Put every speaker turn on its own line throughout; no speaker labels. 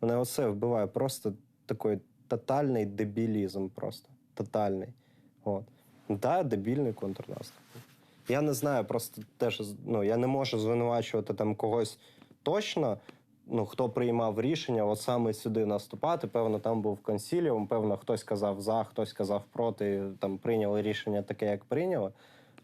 Мене оце вбиває просто такий тотальний дебілізм. Просто тотальний. От. Да, дебільний контрнаступ. Я не знаю, просто теж ну, я не можу звинувачувати там когось точно. Ну, хто приймав рішення, от саме сюди наступати. Певно, там був консіліум, певно, хтось казав за, хтось казав проти. Там прийняли рішення таке, як прийняли.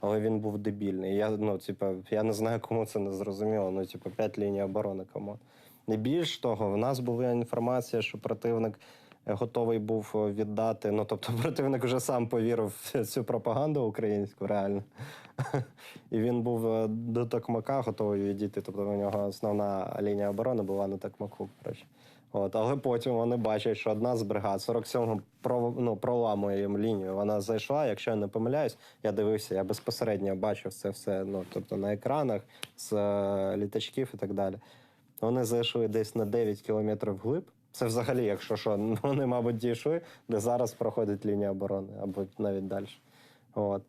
Але він був дебільний. Я, ну, типу, я не знаю, кому це не зрозуміло. Ну, типу, п'ять ліній оборони кому. Не більш того, в нас була інформація, що противник е, готовий був е, віддати. Ну, тобто, противник вже сам повірив в цю пропаганду українську, реально. І він був е, до Токмака готовий відійти. Тобто, у нього основна лінія оборони була на Токмаку. Коротше. От, але потім вони бачать, що одна з бригад 47-го про, ну, проламує їм лінію. Вона зайшла. Якщо я не помиляюсь, я дивився, я безпосередньо бачив це все. Ну, тобто на екранах з літачків і так далі. Вони зайшли десь на 9 кілометрів вглиб. Це взагалі, якщо що, ну, вони, мабуть, дійшли, де зараз проходить лінія оборони, або навіть далі. От.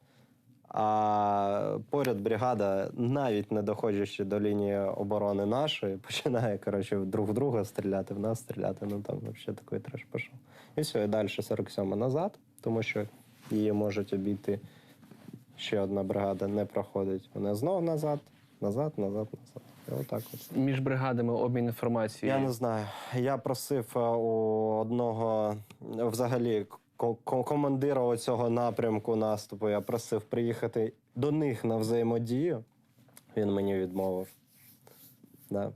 А поряд бригада, навіть не доходячи до лінії оборони нашої, починає коротше, друг в друга стріляти, в нас стріляти. Ну там взагалі такий треш пішов. І все, і далі 47 назад, тому що її можуть обійти. Ще одна бригада не проходить. Вони знов назад, назад, назад, назад. Отак от.
Між бригадами обмін інформацією.
Я не знаю. Я просив е, у одного е, взагалі ко- ко- командира цього напрямку наступу. Я просив приїхати до них на взаємодію. Він мені відмовив. Да.